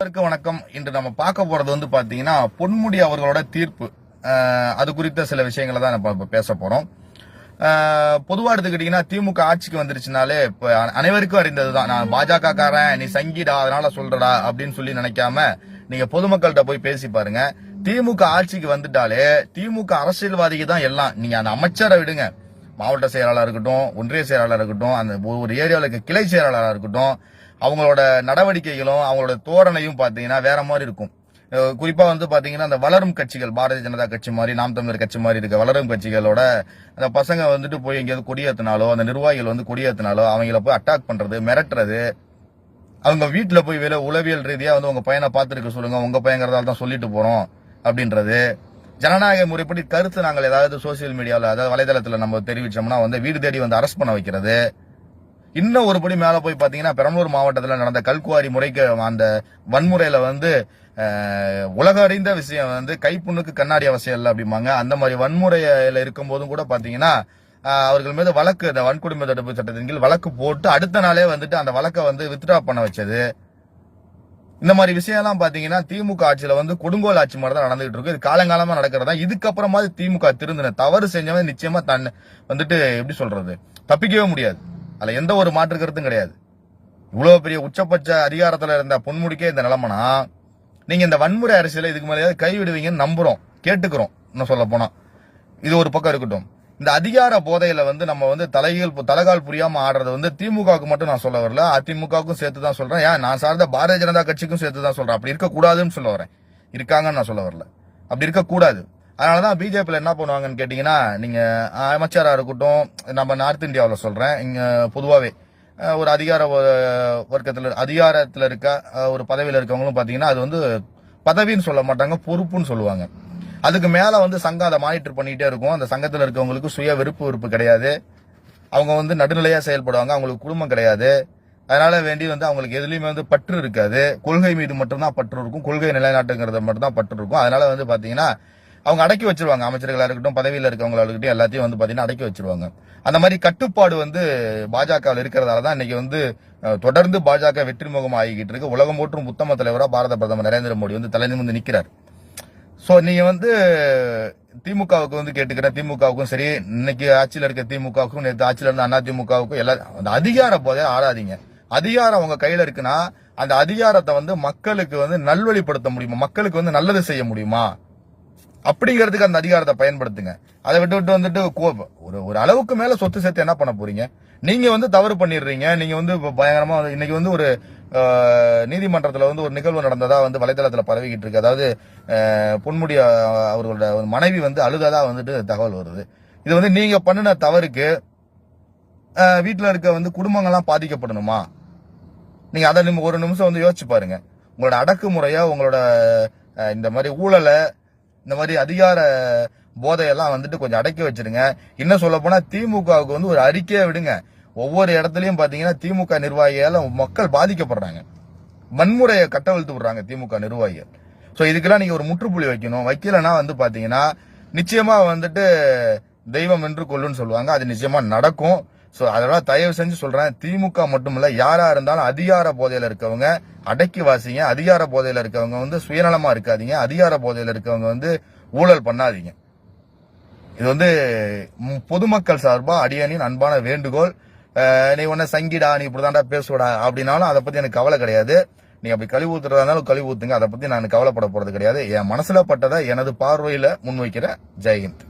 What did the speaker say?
அனைவருக்கும் வணக்கம். இன்று நம்ம பார்க்க போறது வந்து பாத்தீங்கன்னா பொன்முடி அவர்களோட தீர்ப்பு. அது குறித்த சில விஷயங்களை தான் நம்ம பேச போறோம். பொதுவா எடுத்துக்கிட்டீங்கன்னா திமுக ஆட்சிக்கு வந்துருச்சுனாலே இப்ப அனைவருக்கும் அனைவருக்கும் அறிந்ததுதான் நான் பாஜக காரன் நீ சங்கிடா அதனால சொல்றடா அப்படின்னு சொல்லி நினைக்காம நீங்க பொதுமக்கள்கிட்ட போய் பேசி பாருங்க. திமுக ஆட்சிக்கு வந்துட்டாலே திமுக அரசியல்வாதிக்கு தான் எல்லாம். நீங்க அந்த அமைச்சரை விடுங்க. மாவட்ட செயலாளர் இருக்கட்டும் ஒன்றிய செயலாளர் இருக்கட்டும் அந்த ஒரு ஏரியாவில் இருக்க கிளை செயலாளராக இருக்கட்டும் அவங்களோட நடவடிக்கைகளும் அவங்களோட தோரணையும் பார்த்தீங்கன்னா வேற மாதிரி இருக்கும். குறிப்பாக குறிப்பா வந்து பாத்தீங்கன்னா அந்த வளரும் கட்சிகள் பாரதிய ஜனதா கட்சி மாதிரி நாம் தமிழர் கட்சி மாதிரி இருக்க வளரும் கட்சிகளோட அந்த பசங்க வந்துட்டு போய் எங்கேயாவது கொடியேத்தினாலோ அந்த நிர்வாகிகள் வந்து கொடியேத்தினாலோ அவங்கள போய் அட்டாக் பண்றது மிரட்டுறது அவங்க வீட்டுல போய் வேலை உளவியல் ரீதியா வந்து உங்க பையனை பார்த்துருக்க சொல்லுங்க உங்க பையங்கிறதால தான் சொல்லிட்டு போறோம் அப்படின்றது. ஜனநாயக முறைப்படி கருத்து நாங்கள் ஏதாவது சோசியல் மீடியாவில் அதாவது வலைதளத்தில் நம்ம தெரிவிச்சோம்னா வந்து வீடு தேடி வந்து அரெஸ்ட் பண்ண வைக்கிறது. இன்னும் ஒரு படி மேல போய் பாத்தீங்கன்னா பெரம்பலூர் மாவட்டத்தில் நடந்த கல்குவாரி முறைக்கு அந்த வன்முறையில வந்து உலக அறிந்த விஷயம் வந்து கைப்புண்ணுக்கு கண்ணாடி அவசியம் இல்லை அப்படிம்பாங்க. அந்த மாதிரி வன்முறையில இருக்கும் போதும் கூட பாத்தீங்கன்னா அவர்கள் மீது வழக்கு இந்த வன்கொடுமை தடுப்பு சட்டத்தின் கீழ் வழக்கு போட்டு அடுத்த நாளே வந்துட்டு அந்த வழக்கை வந்து வித்ட்ரா பண்ண வச்சது. இந்த மாதிரி விஷயம்லாம் பாத்தீங்கன்னா திமுக ஆட்சியில வந்து கொடுங்கோல் ஆட்சி மாதிரி தான் நடந்துகிட்டு இருக்கு. இது காலங்காலமா நடக்கிறதா? இதுக்கப்புறமா திமுக திருந்தின தவறு செஞ்சவன் நிச்சயமா தன் வந்துட்டு எப்படி சொல்றது தப்பிக்கவே முடியாது. அதுல எந்த ஒரு மாற்று கருத்தும் கிடையாது. இவ்வளவு பெரிய உச்சபட்ச அதிகாரத்துல இருந்த பொன்முடிக்கே இந்த நிலைமைனா நீங்க இந்த வன்முறை அரசியலை இதுக்கு மேலேயாவது கைவிடுவீங்கன்னு நம்புறோம் கேட்டுக்கிறோம் இன்னும் சொல்ல போனா. இது ஒரு பக்கம் இருக்கட்டும். இந்த அதிகார போதையில வந்து நம்ம வந்து தலைகள் தலைகால் புரியாம ஆடுறது வந்து திமுகவுக்கு மட்டும் நான் சொல்ல வரல. அதிமுகவுக்கும் சேர்த்து தான் சொல்றேன். ஏன்? நான் சார்ந்த பாரதிய ஜனதா கட்சிக்கும் சேர்த்து தான் சொல்றேன். அப்படி இருக்கக்கூடாதுன்னு சொல்ல வரேன். இருக்காங்கன்னு நான் சொல்ல வரல. அப்படி இருக்கக்கூடாது. அதனாலதான் பிஜேபியில் என்ன பண்ணுவாங்கன்னு கேட்டீங்கன்னா நீங்க அமைச்சராக இருக்கட்டும் நம்ம நார்த் இந்தியாவில் சொல்றேன் இங்க பொதுவாகவே ஒரு அதிகார வர்க்கத்தில் அதிகாரத்தில் இருக்க ஒரு பதவியில் இருக்கவங்களும் பார்த்தீங்கன்னா அது வந்து பதவின்னு சொல்ல மாட்டாங்க பொறுப்புன்னு சொல்லுவாங்க. அதுக்கு மேலே வந்து சங்கம் அதை மானிட்டர் பண்ணிகிட்டே இருக்கும். அந்த சங்கத்தில் இருக்கவங்களுக்கு சுய விருப்பு விருப்பு கிடையாது. அவங்க வந்து நடுநிலையாக செயல்படுவாங்க அவங்களுக்கு குடும்பம் கிடையாது. அதனால வேண்டி வந்து அவங்களுக்கு எதுலேயுமே வந்து பற்று இருக்காது. கொள்கை மீது மட்டும்தான் பற்று இருக்கும். கொள்கை நிலைநாட்டுங்கிறத மட்டும்தான் பற்று இருக்கும். அதனால வந்து பார்த்தீங்கன்னா அவங்க அடக்கி வச்சிருவாங்க. அமைச்சர்களா இருக்கட்டும் பதவியில் இருக்கிறவங்களா இருக்கட்டும் எல்லாத்தையும் வந்து பாத்தீங்கன்னா அடக்கி வச்சிருவாங்க. அந்த மாதிரி கட்டுப்பாடு வந்து பாஜகவில் இருக்கிறதால தான் இன்னைக்கு வந்து தொடர்ந்து பாஜக வெற்றி முகமா ஆகிக்கிட்டு இருக்கு. உலகம் போற்றும் உத்தம தலைவராக பாரத பிரதமர் நரேந்திர மோடி வந்து தலை நிமிர்ந்து நிற்கிறார் ஸோ நீங்க வந்து திமுகவுக்கு வந்து கேட்டுக்கிறேன் திமுகவுக்கும் சரி இன்னைக்கு ஆட்சியில் இருக்க திமுகவுக்கும் நேற்று ஆட்சியில் இருந்த அண்ணா திமுகவுக்கும் எல்லாம் அந்த அதிகார போதே ஆடாதீங்க அதிகாரம் உங்க கையில இருக்குன்னா அந்த அதிகாரத்தை வந்து மக்களுக்கு வந்து நல்வழிப்படுத்த முடியுமா? மக்களுக்கு வந்து நல்லது செய்ய முடியுமா? அப்படிங்கிறதுக்கு அந்த அதிகாரத்தை பயன்படுத்துங்க. அதை விட்டு விட்டு வந்துட்டு கோ- ஒரு ஒரு அளவுக்கு மேல சொத்து சேர்த்து என்ன பண்ண போறீங்க? நீங்க வந்து தவறு பண்ணிடுறீங்க. நீங்க வந்து பயங்கரமா இன்னைக்கு வந்து ஒரு நீதிமன்றத்தில் நீதிமன்றத்துல வந்து ஒரு நிகழ்வு நடந்ததா வந்து வலைதளத்துல பரவிக்கிட்டு இருக்கு. அதாவது பொன்முடி அவர்களோட மனைவி வந்து அழுததா வந்துட்டு தகவல் வருது. இது வந்து நீங்க பண்ணின தவறுக்கு வீட்டில் வீட்டுல இருக்க வந்து குடும்பங்கள்லாம் பாதிக்கப்படணுமா? நீங்க அதை ஒரு நிமிஷம் வந்து யோசிச்சு பாருங்க. உங்களோட அடக்குமுறையா உங்களோட இந்த மாதிரி ஊழலை இந்த மாதிரி அதிகார போதையெல்லாம் வந்துட்டு கொஞ்சம் அடக்கி வச்சிருங்க. இன்னும் சொல்ல போனா திமுகவுக்கு வந்து ஒரு அறிக்கையை விடுங்க. ஒவ்வொரு இடத்துலயும் பாத்தீங்கன்னா திமுக நிர்வாகியால மக்கள் பாதிக்கப்படுறாங்க. வன்முறையை கட்டவிழ்த்து விடுறாங்க திமுக நிர்வாகிகள். சோ இதுக்கெல்லாம் நீங்க ஒரு முற்றுப்புள்ளி வைக்கணும். வைக்கலன்னா வந்து பாத்தீங்கன்னா நிச்சயமா வந்துட்டு தெய்வம் என்று கொள்ளுன்னு சொல்லுவாங்க. அது நிச்சயமா நடக்கும். ஸோ அதெல்லாம் தயவு செஞ்சு சொல்கிறேன் திமுக மட்டுமில்ல யாராக இருந்தாலும் அதிகார போதையில் இருக்கவங்க அடக்கி வாசிங்க. அதிகார போதையில் இருக்கவங்க வந்து சுயநலமாக இருக்காதீங்க. அதிகார போதையில் இருக்கவங்க வந்து ஊழல் பண்ணாதீங்க. இது வந்து பொதுமக்கள் சார்பாக அடியனின் அன்பான வேண்டுகோள். நீ உன்ன சங்கிடா நீ இப்படிதான்டா பேசுவடா அப்படின்னாலும் அதை பற்றி எனக்கு கவலை கிடையாது. நீ அப்படி கழிவு ஊத்துறதா இருந்தாலும் கழிவு ஊத்துங்க. அதை பற்றி நான் கவலைப்பட போகிறது கிடையாது. என் மனசில் பட்டதை எனது பார்வையில் முன்வைக்கிற ஜெயஹிந்த்